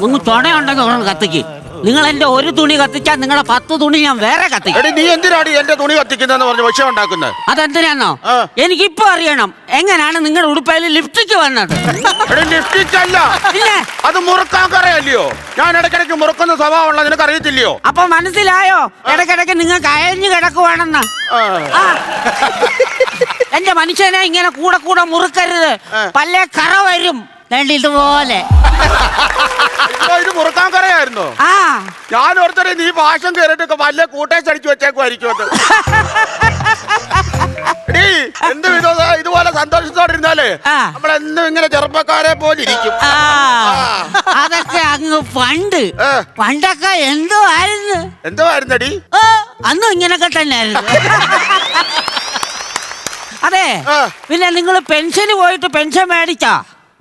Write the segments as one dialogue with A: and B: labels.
A: നിങ്ങൾ തുണയുണ്ടെങ്കിൽ ഒരെണ്ണം കത്തിക്ക്. നിങ്ങൾ എന്റെ ഒരു തുണി കത്തിച്ചാൽ നിങ്ങളുടെ പത്ത് തുണി ഞാൻ വേറെ കത്തിക്കും.
B: എടി നീ എന്തിനാടി എന്റെ തുണി കത്തിക്കുന്നെന്ന് പറഞ്ഞ് വിഷയം ഉണ്ടാക്കുന്നത്?
A: അതെന്തിനാന്നോ?
B: ആ.
A: എനിക്കിപ്പോ അറിയണം എങ്ങനെയാണ് നിങ്ങളുടെ ഉടുപ്പയിൽ ലിപ്സ്റ്റിക് വന്നത്.
B: എടി ലിപ്സ്റ്റിക് അല്ല
A: പിന്നെ
B: അത് മുറുക്കാൻ കറിയല്ലയോ? ഞാൻ ഇടയ്ക്കിടയ്ക്ക് മുറുക്കുന്ന സ്വഭാവമുള്ള നിനക്ക് അറിയത്തില്ലയോ
A: അപ്പൊ മനസ്സിലായോ? ഇടയ്ക്കിടയ്ക്ക് നിങ്ങൾക്ക് അയഞ്ഞു കിടക്കുവാണെന്ന്.
B: ആ.
A: ആ. എന്റെ മനുഷ്യനെ ഇങ്ങനെ കൂടെ കൂടെ മുറുക്കരുത്. പല്ലേ കറ വരും. ദണ്ട് ഇതുപോലെ.
B: ഇത് മുറുക്കാൻ കറിയായിരുന്നോ
A: ആ.
B: ഞാൻ ഓർത്തരെ നീ ഭാഷം കയറിട്ടൊക്കെ വല്ല കൂട്ടേച്ച് അടിച്ചു വെച്ചേക്കുമായിരിക്കും അത്. എടീ, എന്ത് വിധം ഇതുപോലെ സന്തോഷത്തോടിരുന്നാലേ
A: ആ.
B: നമ്മളെന്നും ഇങ്ങനെ ചെറുപ്പക്കാരെ പോലെ ഇരിക്കും.
A: ആ. അതൊക്കെ അങ്ങ് പണ്ട്.
B: ഏ.
A: പണ്ടൊക്കെ എന്തോ ആയിരുന്നു.
B: എന്തുവായിരുന്നടി
A: ഓ, അന്നും ഇങ്ങനൊക്കെ തന്നെയായിരുന്നു. അതെ.
B: ആ.
A: പിന്നെ നിങ്ങൾ പെൻഷന് പോയിട്ട് പെൻഷൻ മേടിച്ചാ?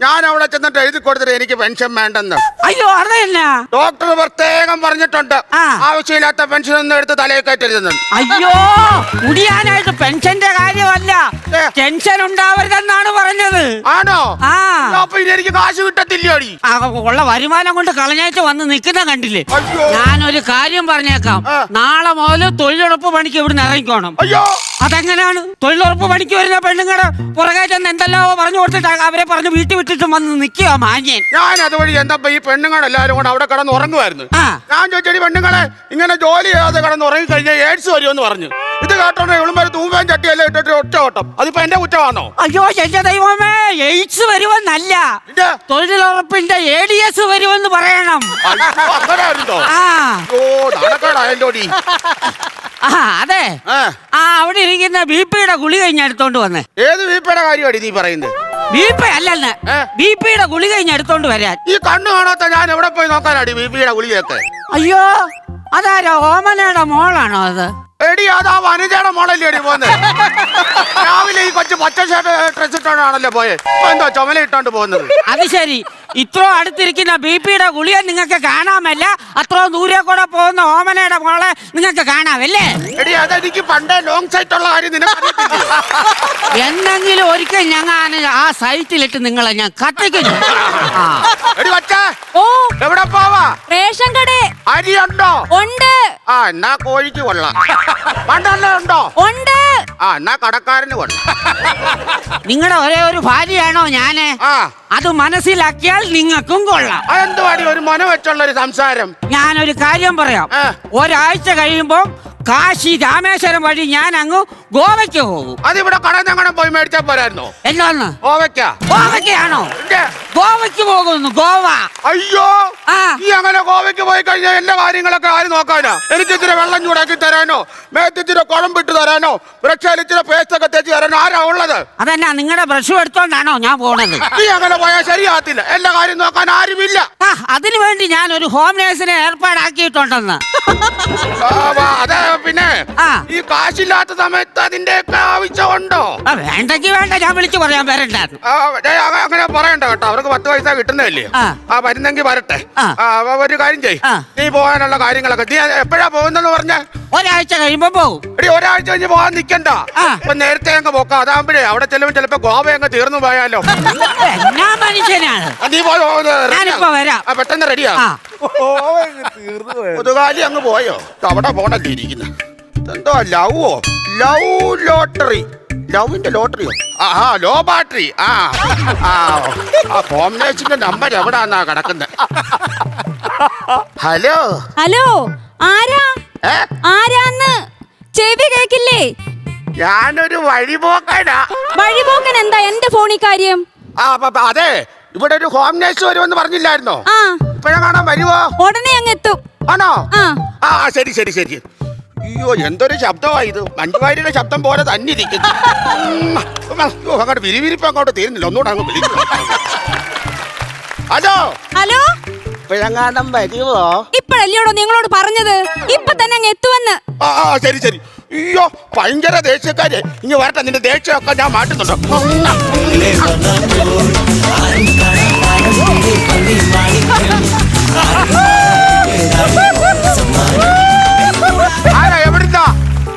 B: ഞാൻ അവിടെ ചെന്നിട്ട് എഴുതി കൊടുത്തിട്ട് എനിക്ക് പെൻഷൻ വേണ്ടെന്ന്.
A: അയ്യോ അതല്ല
B: ഡോക്ടർ പ്രത്യേകം പറഞ്ഞിട്ടുണ്ട്. ആവശ്യമില്ലാത്ത പെൻഷൻ ഒന്നും എടുത്ത് തലയിൽ കയറ്റരുതെന്ന്
A: അയ്യോ കുടിയാനായിട്ട് പെൻഷന്റെ കാര്യമല്ല. ടെൻഷൻ ഉണ്ടാവരുതെന്നാണ് പറഞ്ഞത്.
B: ആണോ? അപ്പൊ ഇനി എനിക്ക് കാശ്
A: കിട്ടത്തില്ലോടി? ഉള്ള വരുമാനം കൊണ്ട് കളഞ്ഞായിട്ട് വന്ന് നിൽക്കുന്ന കണ്ടില്ലേ? ഞാനൊരു കാര്യം പറഞ്ഞേക്കാം. നാളെ മുതൽ തൊഴിലുറപ്പ് പണിക്ക് ഇവിടുന്ന് ഇറങ്ങിക്കോണം.
B: അയ്യോ.
A: അതെങ്ങനെയാണ്? തൊഴിലുറപ്പ് പണിക്ക് വരുന്ന പെണ്ണുങ്ങളുടെ പുറകെ ചെന്ന് എന്തെല്ലാമോ പറഞ്ഞു കൊടുത്തിട്ട് അവരെ പറഞ്ഞു വീട്ടിൽ വിട്ടിട്ട് വന്ന് നിൽക്കുക മാന്യൻ.
B: ഞാൻ അതുവഴി എന്താ ഈ പെണ്ണുങ്ങളെല്ലാരും കൂടെ അവിടെ കിടന്ന് ഉറങ്ങുമായിരുന്നു.
A: ആ.
B: ഞാൻ ചോദിച്ചടി പെണ്ണുങ്ങളെ ഇങ്ങനെ ജോലി ചെയ്യാതെ കിടന്ന് ഉറങ്ങി കഴിഞ്ഞാൽ എയ്ഡ്സ് വരുമെന്ന് പറഞ്ഞു. ഇത് കേട്ടോണ്ട് ഇവളുമാര് തൂമ്പേൻ ചട്ടിയല്ല ഇട്ടിട്ട് ഒറ്റ ഓട്ടം. അതിപ്പോ എന്റെ കുറ്റമാണോ?
A: അയ്യോ എന്റെ ദൈവമേ എയ്ഡ്സ് വരുമെന്നല്ല. തൊഴിലുറപ്പിന്റെ എ ഡി എസ് വരുമെന്ന് പറയണം.
B: അയ്യോ, അങ്ങനെ ആയിരുന്നോ?
A: ആ
B: ഓ
A: ആ അതെ.
B: ആ.
A: അവിടെ ഇരിക്കുന്ന ബി പിയുടെ ഗുളിക കഴിഞ്ഞ എടുത്തോണ്ട് വന്നേ.
B: ഏത് വീപ്പയുടെ കാര്യമാടി നീ പറയുന്നത്?
A: ബി പി അല്ലെന്ന്? ബി പിയുടെ ഗുളിക എടുത്തോണ്ട് വരാൻ.
B: ഈ കണ്ണു കാണാത്ത ഞാൻ എവിടെ പോയി നോക്കാനാടി ബി പിയുടെ ഗുളികയൊക്കെ?
A: അയ്യോ അതാരോ ഓമനയുടെ മോളാണോ അത്?
B: എടി അതാ വനിതയുടെ മോളല്ലേ അടി പോന്നെ. രാവിലെ ഈ കൊച്ചു പച്ച ഷർട്ട് ഡ്രസ് ഇട്ടോണ്ടാണല്ലോ പോയെ. എന്തോ ചുമല ഇട്ടോണ്ട് പോകുന്നത്.
A: അത് ശരി. ഇത്രോ അടുത്തിരിക്കുന്ന ബി പിയുടെ ഗുളിയെ നിങ്ങൾക്ക് കാണാമല്ല. അത്രോ ദൂരെ കൂടെ പോകുന്ന ഓമനയുടെ മോളെ നിങ്ങൾക്ക് കാണാമല്ലേ?
B: എടി അതെനിക്ക് പണ്ടേ ലോങ് സൈറ്റ് ഉള്ള കാര്യം
A: എന്നെങ്കിലും ഒരിക്കൽ ഞങ്ങൾ ആ സൈറ്റിലിട്ട് നിങ്ങളെ ഞാൻ കത്തിക്കുന്നു.
B: എടി
C: ഓ.
B: എവിടെ പോവാ?
C: റേഷൻ കടേ.
B: അരിയുണ്ടോ? ഉണ്ട്. എന്നാ കോഴിക്ക് കൊള്ളാം. പണ്ടല്ലോ ഉണ്ടോ?
C: ഉണ്ട്.
B: ആ എന്നാ കടക്കാരന് കൊള്ളാം.
A: നിങ്ങളുടെ ഒരേ ഒരു ഭാര്യയാണോ ഞാൻ?
B: ആ.
A: അത് മനസ്സിലാക്കിയാൽ നിങ്ങൾക്കും കൊള്ളാം.
B: അതെന്തുവാടി ഒരു മന വെച്ചുള്ള ഒരു സംസാരം?
A: ഞാനൊരു കാര്യം പറയാം.
B: ആ.
A: ഒരാഴ്ച കഴിയുമ്പോൾ കാശി രാമേശ്വരം വഴി ഞാൻ അങ്ങ് ഗോവയ്ക്ക് പോകും.
B: അതിവിടെ കടന്നങ്ങനെ പോയി മേടിച്ചാ പോരായിരുന്നോ.
A: എന്താണ്
B: ഗോവയ്ക്ക?
A: ഗോവയ്ക്കാണോ? ഗോവയ്ക്ക് പോകുന്നു ഗോവ.
B: അയ്യോ!
A: ആ.
B: ഈ അങ്ങനെ ഗോവയ്ക്ക് പോയി കഴിഞ്ഞാൽ എന്റെ കാര്യങ്ങളൊക്കെ ആര് നോക്കാനാ? എനിക്ക് ഇച്ചിരി വെള്ളം ചൂടാക്കി തരാനോ? മേത്തിച്ചിരി കുഴമ്പിട്ട് തരാനോ? വൃക്ഷയിൽ ഇച്ചിരി പേസ്റ്റ് ഒക്കെ തേച്ച് തരാനോ? ആരാ ഉള്ളത്?
A: അതെന്നാ നിങ്ങളുടെ ബ്രഷ് എടുത്തോണ്ടാണോ ഞാൻ പോണത്?
B: നീ അങ്ങനെ പോയാൽ ശരിയാകത്തില്ല. എല്ലാ കാര്യം നോക്കാൻ ആരുമില്ല.
A: അതിനു വേണ്ടി ഞാൻ ഒരു ഹോം നേഴ്സിനെ ഏർപ്പാടാക്കിയിട്ടുണ്ടെന്ന്
B: അതെ പിന്നെ ഈ കാശില്ലാത്ത സമയത്ത് അതിന്റെ ആവശ്യമുണ്ടോ?
A: ആ, വേണ്ടെങ്കി വേണ്ട ഞാൻ വിളിച്ചു പറയാൻ
B: ആ, അങ്ങനെ പറയണ്ട കേട്ടോ അവർക്ക് പത്ത് പൈസ കിട്ടുന്നതല്ലേ?
A: ആ.
B: വരുന്നെങ്കിൽ വരട്ടെ. ഒരു കാര്യം ചെയ് നീ പോകാനുള്ള കാര്യങ്ങളൊക്കെ നീ എപ്പോഴാ പോകുന്നെന്ന് പറഞ്ഞ?
A: ഒരാഴ്ച കഴിയുമ്പോ പോകും
B: എടി ഒരാഴ്ച കഴിഞ്ഞ് പോകാൻ നിക്കണ്ട.
A: ആ.
B: ഇപ്പൊ നേരത്തെ അങ്ങ് പോക്കാം. അതാകുമ്പോഴേ അവിടെ ചെല്ലുമ്പോൾ ചിലപ്പോ ഗോവ അങ്ങ് തീർന്നു പോയാലോ.
A: എന്നാ മനുഷ്യനാണ്?
B: ആ, നീ പോയോ ഒന്ന് ready
A: ഞാനിപ്പോ
B: ആ.
A: വരാം.
B: ആ പെട്ടെന്ന് റെഡിയാ
A: ആ.
B: മുതുകാലി അങ്ങ് പോയോ? അവിടെ പോണല്ലേ ഇരിക്കുന്ന? എന്തോ ലവോ? Love lottery. ലവിന്റെ ലോട്ടറിയോ? ആ ആ ലോ ബാറ്ററി. ആ ആ ആ കോമ്പിനേഷന്റെ നമ്പർ എവിടാന്നാ കിടക്കുന്നത് ഹലോ?
C: ഹലോ ആരാ? ആരാന്ന്? ചെവി കേക്കില്ലേ
B: ഞാനൊരു വഴിപോക്കനാ.
C: വഴിപോക്കൻ എന്താ എന്റെ ഫോണിൽ കാര്യം?
B: ആ അതെ ഇവിടെ ഒരു ഹോം നേഴ്സ് വരുമെന്ന് പറഞ്ഞില്ലായിരുന്നോ? ഇപ്പഴാ കാണാൻ വരുവോ?
C: ഉടനെ അങ്ങ് എത്തും
B: ആണോ?
C: ആ.
B: ശരി ശരി ശരി. അയ്യോ എന്തൊരു ശബ്ദമായി ഇത്. മഞ്ജുവാരിയുടെ ശബ്ദം പോലെ തന്നെ ഇരിക്കുന്നു. അങ്ങോട്ട് വിരിവിരിപ്പ് അങ്ങോട്ട് തീരുന്നില്ല. ഒന്നുകൂടെ അങ്ങ് വിളിക്കുന്നു ഹലോ?
C: ഹലോ?
B: പിഴങ്ങാടം വരുവോ?
C: ഇപ്പഴല്ലോടോ നിങ്ങളോട് പറഞ്ഞത്? ഇപ്പൊ തന്നെ അങ്ങ് എത്തുവെന്ന്
B: ആ ആ ശരി ശരി. അയ്യോ ഭയങ്കര ദേഷ്യക്കാര്. ഇനി വരട്ടെ നിന്റെ ദേഷ്യമൊക്കെ ഞാൻ മാറ്റുന്നുണ്ടോ. ആരാ എവിടുന്നാ?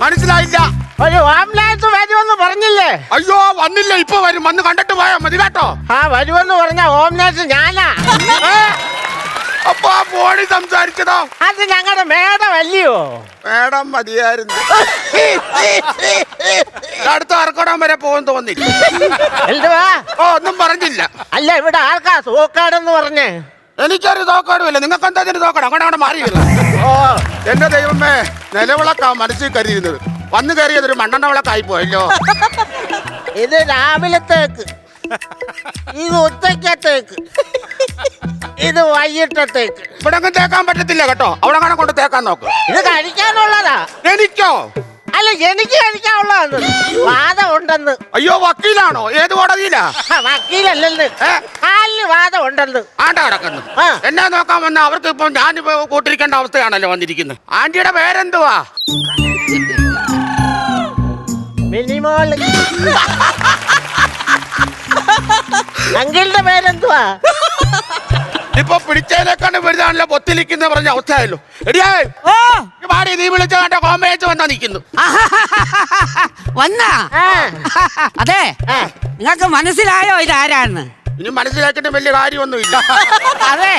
B: മനസ്സിലായില്ല.
D: ഒരു ആംബുലൻസ് വരുമെന്ന് പറഞ്ഞില്ലേ?
B: അയ്യോ വന്നില്ല ഇപ്പൊ വരും. വന്ന് കണ്ടിട്ട് പോയാ മതി കേട്ടോ.
D: ആ വരുമെന്ന് പറഞ്ഞ ഹോം ഞാനാ.
B: ഏ? ആ, ഫോണിൽ സംസാരിച്ചതോ.
D: അത് ഞങ്ങളുടെ മേഡം അല്ലയോ
B: മേഡം മതിയായിരുന്നു. അടുത്ത ആർക്കോടാൻ വരെ പോകാൻ തോന്നില്ല.
D: എന്തുവാ?
B: ഓ ഒന്നും പറഞ്ഞില്ല.
D: അല്ല ഇവിടെ ആർക്കാ സൂക്കാടെന്ന് പറഞ്ഞേ?
B: എനിക്കൊരു തോക്കാടുമില്ല നിങ്ങൾക്ക് എന്താ ഇതിന് തോക്കണം അങ്ങോട്ട് മാറിയില്ല.
D: ഓ.
B: എന്റെ ദൈവമേ നിലവിളക്കാ മനസ്സിൽ കരുതിയിരുന്നത്. വന്നു കയറിയത് ഒരു മണ്ണെണ്ണ വിളക്കായി പോയല്ലോ.
D: ഇത് രാവിലത്തേക്ക്. ഇത് ഉച്ചക്കത്തേക്ക് ഇത് വൈകിട്ടത്തേക്ക്.
B: ഇവിടെ അങ്ങ് തേക്കാൻ പറ്റത്തില്ല കേട്ടോ. അവിടെ കാണാൻ കൊണ്ട് തേക്കാൻ നോക്ക്.
D: ഇത് കഴിക്കാനുള്ളതാ.
B: എനിക്കോ?
D: അല്ല എനിക്ക് കഴിക്കാനുള്ളതാണ് വാദം ഉണ്ടെന്ന്
B: അയ്യോ വക്കീലാണോ? ഏത് കോടതിയിലാ?
D: ആ, വക്കീലല്ലെന്ന്? കാലിന് വാദം ഉണ്ടെന്ന്
B: ആണ്ട കിടക്കുന്നു.
D: ആ.
B: എന്നാ നോക്കാൻ വന്ന അവർക്ക് ഇപ്പൊ ഞാനിപ്പോ കൂട്ടിരിക്കേണ്ട അവസ്ഥയാണല്ലോ വന്നിരിക്കുന്നത്. ആന്റിയുടെ പേരെന്തുവാ?
D: മിനിമോൾ അങ്കിളുടെ പേരെന്തുവാ?
B: ഇപ്പൊ പിടിച്ചതിനെക്കാണ്ട് വലുതാണല്ലോ പൊത്തിലിക്കുന്ന പറഞ്ഞ അവസ്ഥയല്ലോ എടിയേ
A: ഓ.
B: പാടി നീ വിളിച്ച കണ്ട വന്നാ നിക്കുന്നു.
A: വന്നാ? അതെ. നിങ്ങൾക്ക് മനസ്സിലായോ ഇതാരാന്ന്?
B: ഇനി മനസ്സിലാക്കിയിട്ട് വലിയ കാര്യമൊന്നുമില്ല.
A: അതെ.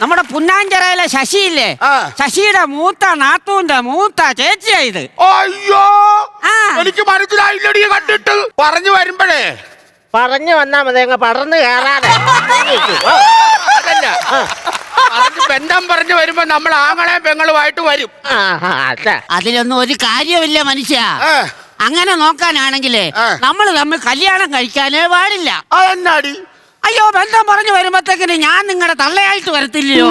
A: നമ്മുടെ പുന്നാഞ്ചിറയിലെ ശശിയില്ലേ?
B: ആ.
A: ശശിയുടെ മൂത്ത നാത്തൂന്റെ മൂത്ത ചേച്ചിയാ ഇത്.
B: അയ്യോ.
A: ആ.
B: എനിക്ക് മനസ്സിലായില്ലടി കണ്ടിട്ട്. പറഞ്ഞു വരുമ്പോഴേ.
D: പറഞ്ഞു വന്നാ മതി അങ്ങ് പടർന്ന് കയറാതെ.
B: അതല്ല പറഞ്ഞു ബന്ധം പറഞ്ഞു വരുമ്പോ നമ്മൾ ആങ്ങളെ പെങ്ങളുമായിട്ട് വരും.
D: ആ, ആ, അതാ.
A: അതിലൊന്നും ഒരു കാര്യമില്ല മനുഷ്യ.
B: ഏ,
A: അങ്ങനെ നോക്കാനാണെങ്കിലേ
B: ആ.
A: നമ്മൾ തമ്മിൽ കല്യാണം കഴിക്കാനേ പാടില്ല.
B: അതെന്നാടി?
A: അയ്യോ ബന്ധം പറഞ്ഞു വരുമ്പത്തേക്കിന് ഞാൻ നിങ്ങളുടെ തള്ളയായിട്ട് വരത്തില്ലയോ?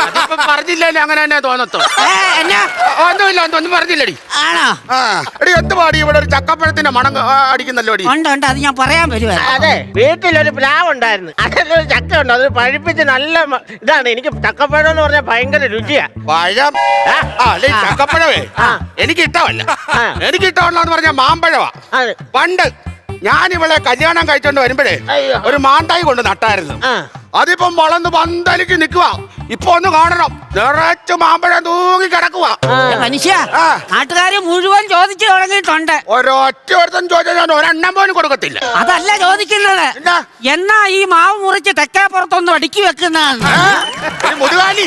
B: അതിപ്പോ പറഞ്ഞില്ലല്ലോ അങ്ങനെ തന്നെ തോന്നത്തോ
A: ഏ, എന്നാ?
B: ഒന്നുമില്ല ഒന്നും ഒന്നും പറഞ്ഞില്ലടി.
A: ആണോ?
B: ആ എടി എന്ത് പാടി ഇവിടെ ഒരു ചക്കപ്പഴത്തിന്റെ മണം ആ, അടിക്കുന്നല്ലോ അടി
A: ഉണ്ട് ഉണ്ട് അത് ഞാൻ പറയാൻ വരുവാ.
D: അതെ വീട്ടിലൊരു പ്ലാവ് ഉണ്ടായിരുന്നു. അതിലൊരു ചക്ക ഉണ്ട് അത് പഴിപ്പിച്ച് നല്ല മ- ഇതാണ് എനിക്ക് ചക്കപ്പഴം എന്ന് പറഞ്ഞാൽ ഭയങ്കര രുചിയാ.
B: പഴം?
D: ആ.
B: ആ അല്ലെ ചക്കപ്പഴമേ
D: ആ.
B: എനിക്ക് ഇഷ്ടമല്ല
D: ആ.
B: എനിക്ക് ഇഷ്ടമല്ലെന്ന് പറഞ്ഞ മാമ്പഴവാ.
D: അത്.
B: പണ്ട് ഞാൻ ഇവളെ കല്യാണം കഴിച്ചോണ്ട് വരുമ്പോഴേ ഒരു മാണ്ടായി കൊണ്ട് നട്ടായിരുന്നു.
D: ആ.
B: അതിപ്പം വളർന്ന് പന്തലിക്ക് നിക്കുക ഇപ്പൊ ഒന്ന് കാണണം. നിറച്ച് മാമ്പഴം തൂങ്ങി കിടക്കുക
A: മനുഷ്യ നാട്ടുകാരെ മുഴുവൻ ചോദിച്ചു തുടങ്ങിയിട്ടുണ്ട്
B: ഒരൊറ്റ ഒരുത്തൻ ചോദിച്ചാൽ ഞാൻ ഒരെണ്ണം പോലും കൊടുക്കത്തില്ല.
A: അതല്ല ചോദിക്കുന്നത്.
B: എന്നാ?
A: എന്നാ ഈ മാവ് മുറിച്ച് തെക്കേ പുറത്തൊന്നും അടുക്കി വെക്കുന്ന
B: ഏ? മുതുകാലി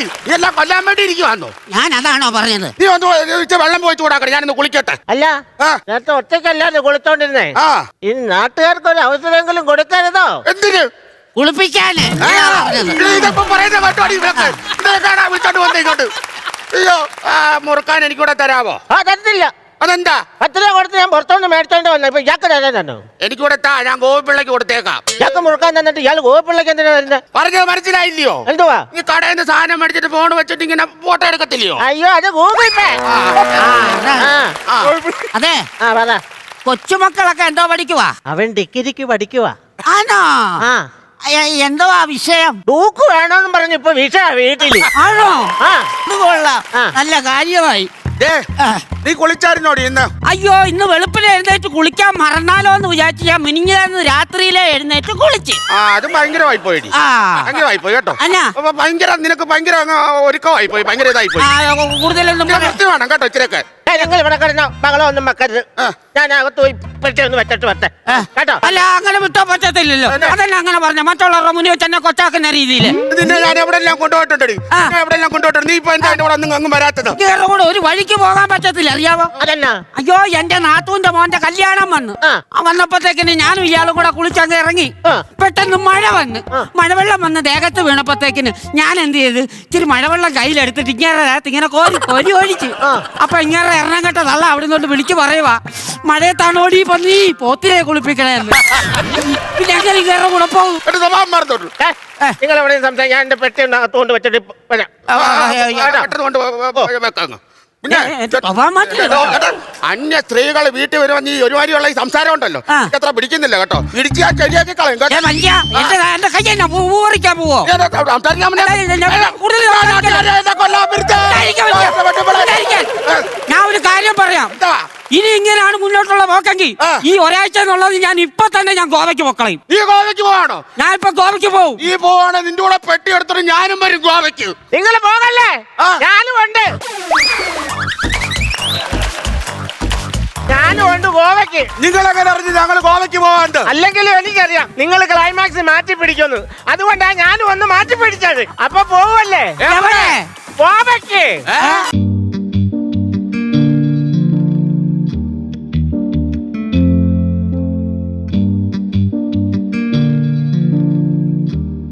B: കൊല്ലാൻ വേണ്ടി ഇരിക്കുവാന്നോ?
A: ഞാൻ അതാണോ പറഞ്ഞത്?
B: നീ ഒന്ന് ഇച്ചിരി വെള്ളം പോയി ചൂടാക്കണം ഞാനൊന്ന് കുളിക്കട്ടെ.
D: അല്ല
B: ആ.
D: നേരത്തെ ഒറ്റയ്ക്കല്ലാതെ കുളിച്ചോണ്ടിരുന്നേ.
B: ആ.
D: ഈ നാട്ടുകാർക്ക് ഒരു അവസരമെങ്കിലും കൊടുക്കരുതോ?
B: എന്തിന്?
A: കുളിപ്പിക്കാന്
B: ആ,
A: ഞാനാ പറഞ്ഞത്.
B: ഇത് ഇതൊക്കെ പറയുന്ന കേട്ടോടി ഇവരൊക്കെ. ഇതൊക്കെയാണോ വിളിച്ചോണ്ട് വന്നേ ഇങ്ങോട്ട്? അയ്യോ ആ മുറുക്കാൻ എനിക്കൂടെ തരാവോ?
D: ആ തരത്തില്ല.
B: അതെന്താ?
D: പത്ത് രൂപ കൊടുത്ത് ഞാൻ പുറത്തോണ്ട് മേടിച്ചോണ്ട് വന്നു ഇപ്പൊ ഇയാൾക്ക് തരാനോ
B: എനിക്ക് താ ഞാൻ ഗോപിപ്പിള്ളക്ക് കൊടുത്തേക്കാം.
D: ഇയാൾക്ക് മുറുക്കാൻ തന്നിട്ട് ഇയാൾ ഗോപിള്ളക്ക് എന്തിനാ വരുന്നത്
B: പറഞ്ഞത് മനസ്സിലായില്ലയോ?
D: എന്തുവാ?
B: ഈ കടയിൽ നിന്ന് സാധനം മേടിച്ചിട്ട് ഫോൺ വെച്ചിട്ട് ഇങ്ങനെ ഫോട്ടോ എടുക്കത്തില്ലയോ?
D: അയ്യോ അത് ഗൂഗിൾ പേ
A: ആ, അതാ.
D: ആ. പറ.
A: കൊച്ചുമക്കളൊക്കെ എന്തോ പഠിക്കുവാ?
D: അവൻ ഡിക്കിരിക്ക് പഠിക്കുവാ.
A: ആണോ?
D: ആ.
A: അയ്യ, എന്തോ ആ വിഷയം?
D: ഡൂക്ക് വേണോന്ന് പറഞ്ഞു ഇപ്പൊ വിഷയ വീട്ടിൽ.
A: ആണോ?
D: ആ.
A: ഇത് കൊള്ളാം. നല്ല കാര്യമായി.
B: നീ കുളിച്ചായിരുന്നോടി ഇന്ന്?
A: അയ്യോ ഇന്ന് വെളുപ്പിൽ എഴുന്നേറ്റ് കുളിക്കാൻ മറന്നാലോ എന്ന് വിചാരിച്ച് ഞാൻ മിനിഞ്ഞാന്ന് രാത്രിയിലെ എഴുന്നേറ്റ് കുളിച്ച്.
B: ആ അത് ഭയങ്കരമായി പോയി
A: ആ.
B: ഭയങ്കരമായി പോയി കേട്ടോ.
A: എന്നാ?
B: അപ്പൊ ഭയങ്കര നിനക്ക് ഭയങ്കര അങ്ങ് ഒരുക്കമായി പോയി ഭയങ്കര ഇതായി പോയി.
A: ആ, കൂടുതലൊന്നും
B: ഇച്ചിരി
A: പറ-
B: വൃത്തി വേണം കേട്ടോ ഇച്ചിരൊക്കെ
D: ഏയ്, നിങ്ങൾ ഇവിടെ കിടന്നോ. മകളോ ഒന്നും വെക്കരുത്.
B: ആ.
D: ഞാൻ അകത്ത് പോയി പെട്ടി ഒന്ന് വെച്ചിട്ട് വരട്ടെ.
A: ആ.
D: കേട്ടോ?
A: അല്ല അങ്ങനെ വിട്ടോ പറ്റത്തില്ലല്ലോ.
B: അതെ.
A: അതല്ല അങ്ങനെ പറഞ്ഞ. മറ്റുള്ളവരുടെ മുന്നിൽ എന്നെ കൊച്ചാക്കുന്ന രീതിയിൽ
B: നിന്നെ ഞാൻ എവിടെല്ലാം കൊണ്ടുപോയിട്ടുണ്ടടി?
A: ആ.
B: ഞാൻ എവിടെല്ലാം കൊണ്ടുപോയിട്ടുണ്ട്? നീ ഇപ്പൊ എന്താ ഇവിടെ ഒന്നും അങ്ങ് വരാത്തത്?
A: കൂടെ ഒരു വഴിക്ക് പോകാൻ പറ്റത്തില്ല. അറിയാവോ
D: അതെന്നാ
A: അയ്യോ എന്റെ നാത്തൂന്റെ മോന്റെ കല്യാണം വന്നു വന്നപ്പോഴത്തേക്കിന് ഞാനും ഇയാളും കൂടെ കുളിച്ചങ്ങ് ഇറങ്ങി പെട്ടെന്ന് മഴ വന്ന് മഴവെള്ളം വന്ന് ദേഹത്ത് വീണപ്പോഴത്തേക്കിന് ഞാൻ എന്ത് ചെയ്ത് ഇച്ചിരി മഴവെള്ളം കയ്യിലെടുത്തിട്ട് ഇങ്ങനെ ദേഹത്ത് ഇങ്ങനെ കോരി കോരി ഒഴിച്ച്. അപ്പൊ ഇങ്ങനെ എറണം കെട്ട നല്ല അവിടെ നിന്നോട്ട് വിളിച്ചു പറയുവാ മഴയത്താണോടി ഇപ്പൊ നീ പോത്തിനെ കുളിപ്പിക്കണേന്ന് പിന്നെ എങ്ങനെ ഇങ്ങനെ കൂടെ പോകും
D: നിങ്ങൾ എവിടെയും സംസാരിക്കാൻ ഞാൻ എന്റെ പെട്ടി ഉണ്ടാകത്തോണ്ട് വെച്ചിട്ട്?
B: പെട്ടെന്ന് കൊണ്ട് വെക്കാം പിന്നെ. അന്യ സ്ത്രീകൾ വീട്ടിൽ വരുമ്പോ നീ ഒരുമാതിരിയുള്ള ഈ സംസാരം ഉണ്ടല്ലോ എത്ര പിടിക്കുന്നില്ല കേട്ടോ. ഇടിച്ചാ ശരിയാക്കി കളയും ഞാൻ
A: ഒരു കാര്യം പറയാം? ഇനി ഇങ്ങനെയാണ് മുന്നോട്ടുള്ള പോക്കെങ്കിൽ ഈ ഒരാഴ്ച എന്നുള്ളത് ഞാൻ ഇപ്പൊ തന്നെ ഞാൻ ഗോവയ്ക്ക് പൊക്കളയും.
B: ഈ ഗോവയ്ക്ക് പോവാണോ?
A: ഞാൻ ഇപ്പൊ ഗോവയ്ക്ക് പോവും.
B: നീ പോവാണ് നിന്റെ കൂടെ പെട്ടി എടുത്തിട്ട് ഞാനും വരും ഗോവയ്ക്ക്.
D: നിങ്ങൾ പോകല്ലേ? ഞാനും ഉണ്ട്. ഞാനും ഉണ്ട് ഗോവയ്ക്ക്.
B: നിങ്ങൾ എങ്ങനെ അറിഞ്ഞു ഞങ്ങൾ ഗോവയ്ക്ക് പോവാണ്ട്?
D: അല്ലെങ്കിലും എനിക്കറിയാം നിങ്ങൾ ക്ലൈമാക്സ് മാറ്റി പിടിക്കുന്നു അതുകൊണ്ടാ ഞാനും ഒന്ന് മാറ്റി പിടിച്ചത്. അപ്പൊ പോവല്ലേ ഗോവയ്ക്ക്?